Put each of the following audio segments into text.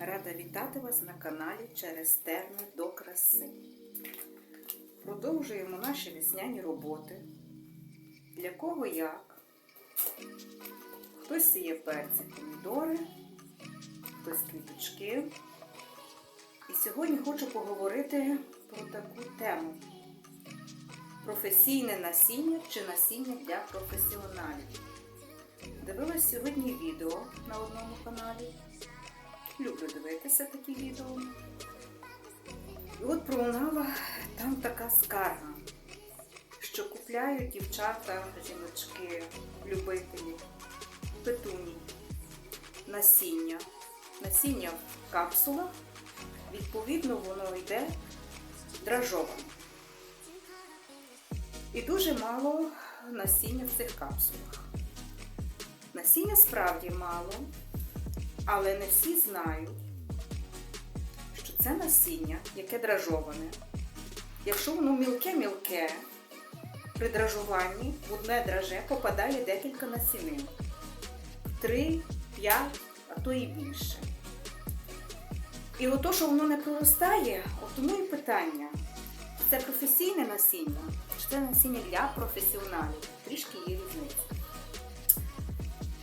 Рада вітати вас на каналі Через терни до краси. Продовжуємо наші весняні роботи. Для кого як? Хтось сіє перці, помідори, хтось квіточки. І сьогодні хочу поговорити про таку тему: професійне насіння чи насіння для професіоналів. Дивилась сьогодні відео на одному каналі. Люблю дивитися такі відео. І от пролунала там така скарга, що купляють дівчата, жіночки, любителі, петуні, насіння. Насіння в капсулах, відповідно, воно йде дражоване. І дуже мало насіння в цих капсулах. Насіння справді мало, але не всі знають, що це насіння, яке дражоване. Якщо воно мілке-мілке, при дражуванні в одне драже попадає декілька насінин. Три, п'ять, а то і більше. І ото, що воно не проростає, тому і питання. Це професійне насіння, чи це насіння для професіоналів? Трішки є різниця.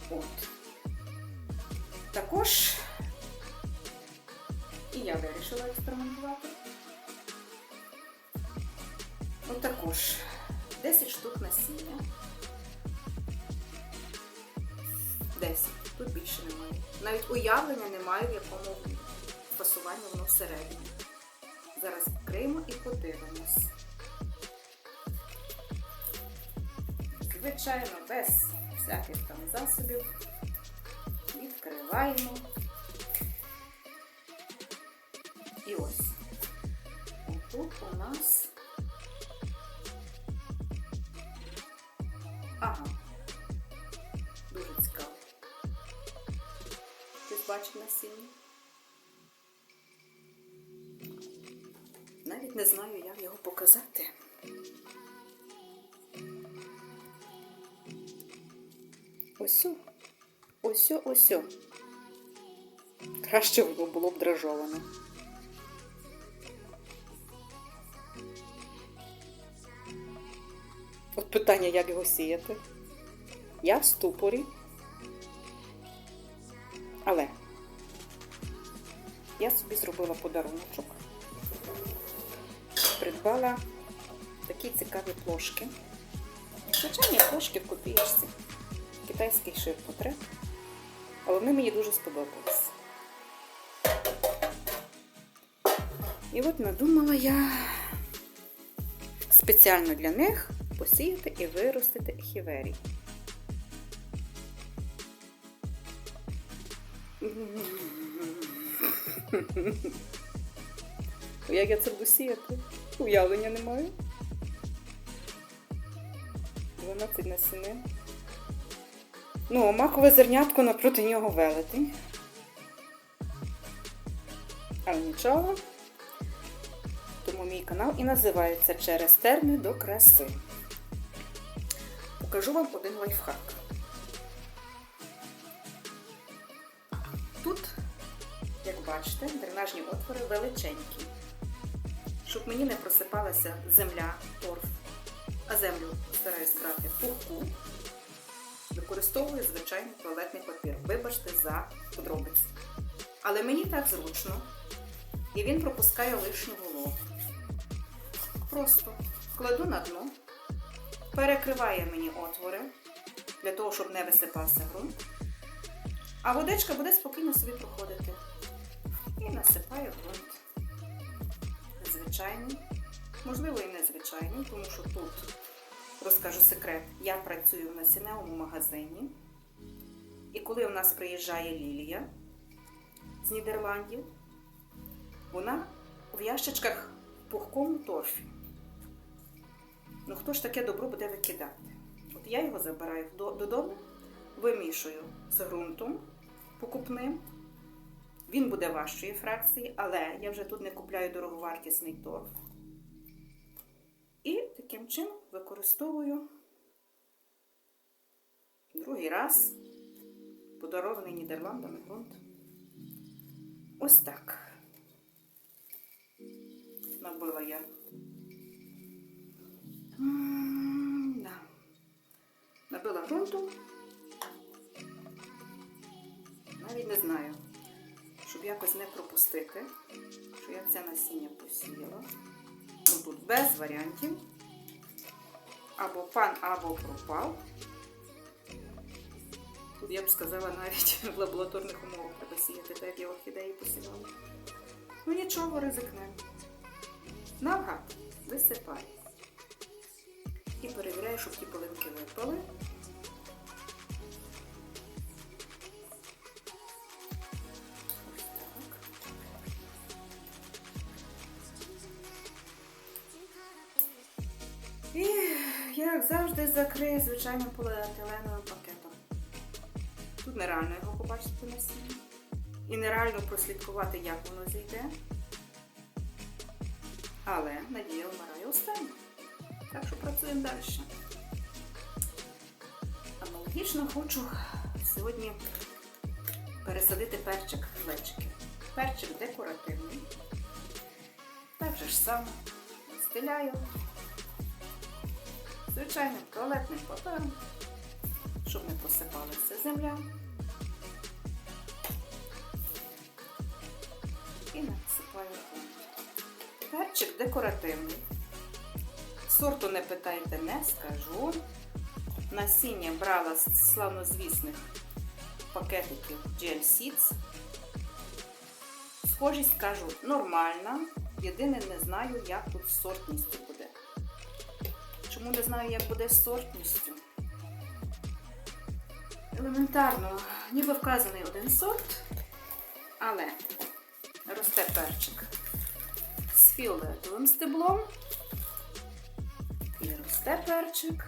От. Також і я вирішила експериментувати. От також 10 штук насіння. 10. Тут більше немає. Навіть уявлення немає, в якому фасуванні воно всередині. Зараз відкриємо і подивимось. Звичайно, без всяких там засобів. Відкриваємо. І ось. Тут у нас. Ага. Дуже цікаво. Хтось бачить насіння? Навіть не знаю, як його показати. Ось. Ось, ось. Краще воно було б дражоване. От питання, як його сіяти. Я в ступорі. Але я собі зробила подаруночок. Придбала такі цікаві плошки. Звичайні плошки в копієчці китайський ширпотреб, але вони мені дуже сподобались. І от надумала я спеціально для них посіяти і виростити хіверій. Як я це буду сіяти? Уявлення не маю. 12 насінин. Ну, макове зернятко напроти нього велетень. Але нічого. Тому мій канал і називається Через терни до краси. Покажу вам один лайфхак. Тут, як бачите, дренажні отвори величенькі. Щоб мені не просипалася земля, торф, а землю стараюсь брати пухку. Використовую звичайний туалетний папір. Вибачте за подробиці. Але мені так зручно. І він пропускає лишню вологу. Просто кладу на дно, перекриває мені отвори, для того, щоб не висипався ґрунт. А водичка буде спокійно собі проходити. І насипаю ґрунт. Звичайний, можливо, і незвичайний, тому що тут розкажу секрет. Я працюю в насінневому магазині. І коли у нас приїжджає Лілія з Нідерландів, вона в ящичках в пухкому торфі. Ну хто ж таке добро буде викидати? От я його забираю додому, вимішую з ґрунтом покупним. Він буде важчої фракції, але я вже тут не купляю дороговартісний торф. Таким чином використовую другий раз подарований Нідерландами ґрунт. Ось так. Набила я. Набила ґрунту. Навіть не знаю, щоб якось не пропустити, що я це насіння посіяла. Ну, тут без варіантів. Або пан, або пропав. Тут я б сказала навіть в лабораторних умовах треба сіяти, так як я орхідеї посівала. Ну нічого, ризикнемо. Навгад висипаю. І перевіряю, щоб ті полинки випали. Як завжди, закрию звичайним поліетиленовим пакетом. Тут нереально його побачити на сіні. І нереально прослідкувати, як воно зійде. Але надія вмирає останнє. Так що працюємо далі. Аналогічно хочу сьогодні пересадити перчик в. Перчик декоративний. Так же ж само стиляю звичайним туалетним папером, щоб не посипалася земля. І насипаю. Перчик декоративний. Сорту не питайте, не скажу. Насіння брала з славнозвісних пакетиків GL Seeds. Схожість кажу нормальна. Єдине не знаю, як тут з сортністю Чому не знаю, як буде з сортністю? Елементарно, ніби вказаний один сорт, але росте перчик з фіолетовим стеблом і росте перчик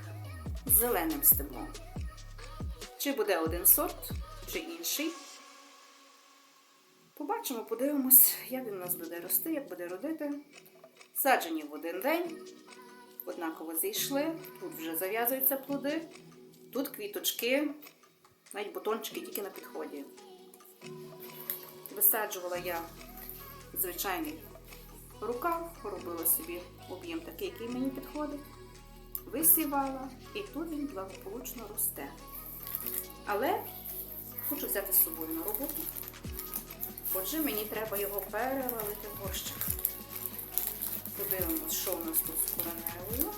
з зеленим стеблом. Чи буде один сорт, чи інший. Побачимо, подивимось, як він у нас буде рости, як буде родити. Саджені в один день, однаково зійшли, тут вже зав'язуються плоди, тут квіточки, навіть бутончики тільки на підході. Висаджувала я звичайний рукав, робила собі об'єм такий, який мені підходить. Висівала, і тут він благополучно росте. Але хочу взяти з собою на роботу. Отже, мені треба його перевалити в горщик. Подивимось, що у нас тут з кореневою.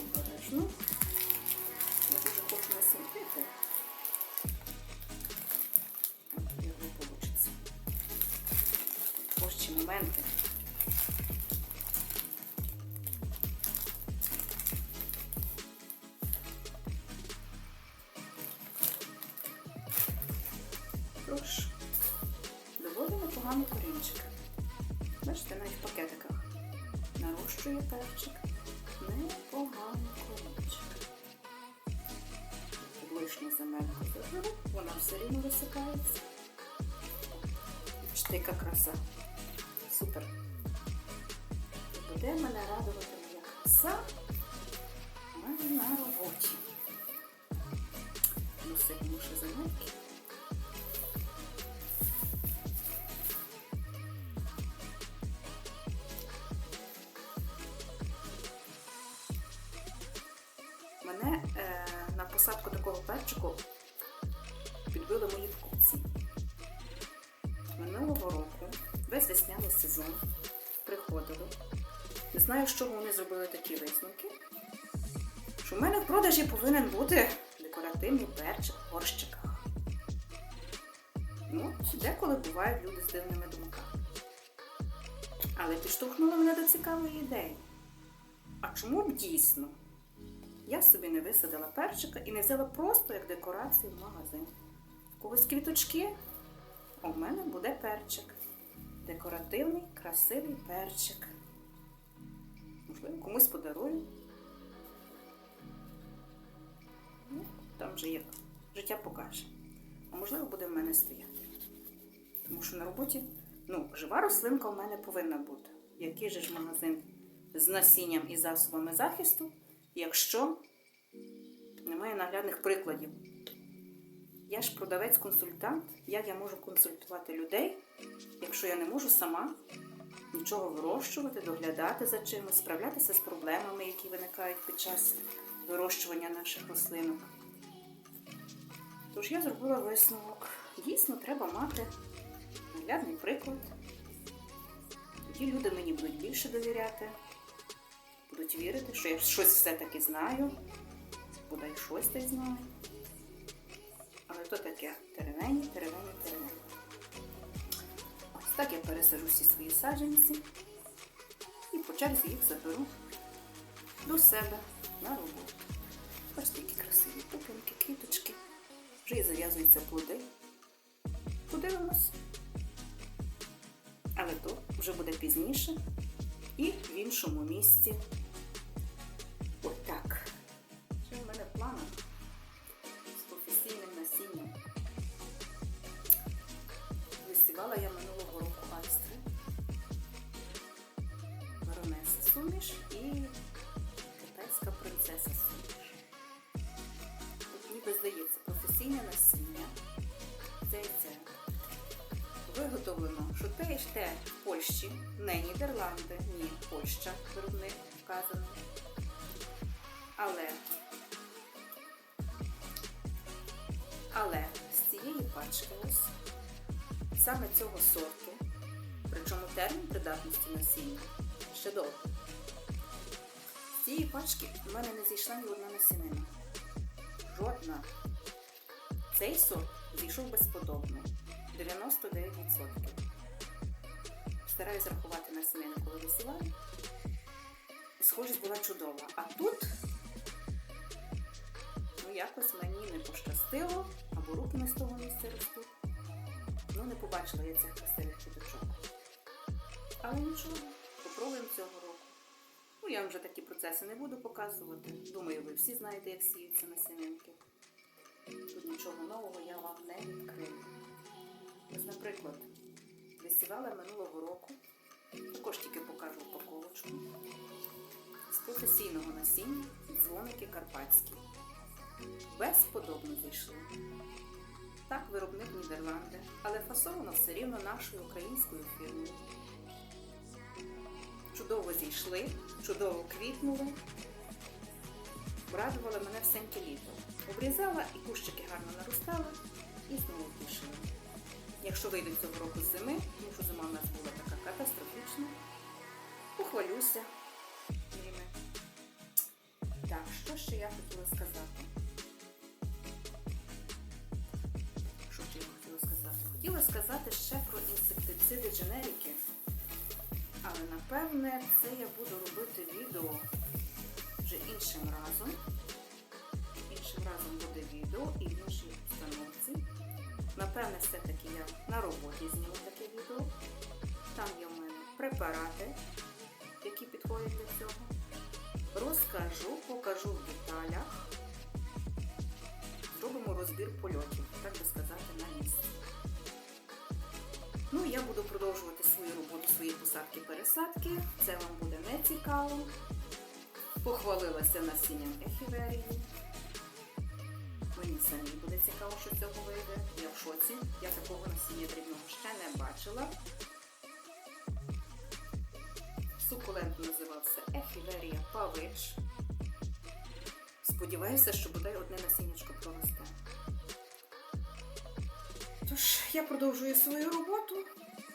Обережно. Я дуже хочу насінтити. От його вийде. Ось ці моменти. Перчик. Непоганий корінчик. Лишня земелька заживе, вона все рівно висипається. Бачите, яка краса. Супер. Буде мене радувати моя краса в мене на роботі. Носимо ще земельки. На посадку такого перчику підбили мої покупці. Минулого року, весь весняний сезон, приходили. Не знаю, з чого вони зробили такі висновки. Що в мене в продажі повинен бути декоративний перчик в горщиках. Ну, деколи бувають люди з дивними думками. Але підштовхнули мене до цікавої ідеї. А чому б дійсно? Я собі не висадила перчика і не взяла просто як декорацію в магазин. В когось квіточки, а в мене буде перчик. Декоративний, красивий перчик. Можливо, комусь подарую. Ну, там вже як життя покаже. А можливо, буде в мене стояти. Тому що на роботі, ну, жива рослинка у мене повинна бути. Який же ж магазин з насінням і засобами захисту, якщо немає наглядних прикладів, Я ж продавець-консультант. Як я можу консультувати людей, якщо я не можу сама нічого вирощувати, доглядати за чимось, справлятися з проблемами, які виникають під час вирощування наших рослинок. Тож я зробила висновок. Дійсно, треба мати наглядний приклад. Тоді люди мені будуть більше довіряти, будуть вірити, що я щось все-таки знаю, бодай щось та знаю. Але то таке теревені, теревені, теревені. Ось так я пересажу всі свої саджанці і по черзі їх заберу до себе на роботу. Бачите, які красиві пупинки, квіточки. Вже і зав'язуються плоди. Подивимось. Але то вже буде пізніше і в іншому місці. Здається, насіння. Це і це. Виготовлено, що те і ж те в Польщі, не Нідерланди, ні, Польща, виробник вказаний. Але, але з цієї пачки ось саме цього сорту, причому термін придатності насіння ще довго. З цієї пачки в мене не зійшла ні одна насінина. Жодна. Цей сорт зійшов безподобно. 99%. Стараюсь рахувати на насінини, коли висіваю. І схожість була чудова. А тут, ну якось мені не пощастило, або руки не з того місця ростуть. Ну, не побачила я цих красивих квіточок. Але нічого, попробуємо цього року. Ну, я вам вже такі процеси не буду показувати. Думаю, ви всі знаєте, як сіються насінинки. Тут нічого нового я вам не відкрию. Ось, наприклад, висівала минулого року, також тільки покажу упаковочку, з професійного насіння дзвоники карпатські. Безподобно зійшли. Так, виробник Нідерланди, але фасовано все рівно нашою українською фірмою. Чудово зійшли, чудово квітнули, врадували мене всеньке літо. Обрізала і кущики гарно наростали і знову тішили. Якщо вийде цього року з зими, тому що зима в нас була така катастрофічна, похвалюся. Так, що ще я хотіла сказати? Що ще я хотіла сказати? Хотіла сказати ще про інсектициди дженерики. Але напевне це я буду робити відео вже іншим разом. Разом буде відео і в іншій установці. Напевне, все-таки я на роботі зніму таке відео. Там є в мене препарати, які підходять для цього. Розкажу, покажу в деталях. Зробимо розбір польотів, так би сказати, на місці. Ну, я буду продовжувати свою роботу, свої посадки-пересадки. Це вам буде не цікаво. Похвалилася насінням ехіверії. Самі буде цікаво, що з цього вийде. Я в шоці. Я такого насіння дрібного ще не бачила. Сукулент називався Ефіверія Павич. Сподіваюся, що бодай одне насіннячко провести. Тож, я продовжую свою роботу,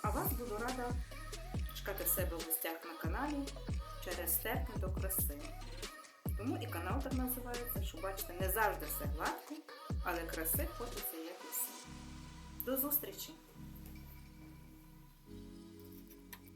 а вас буду рада чекати в себе в гостях на каналі через степне до краси. Тому і канал так називається, що бачите, не завжди все гладко, але краси хочеться як і. До зустрічі!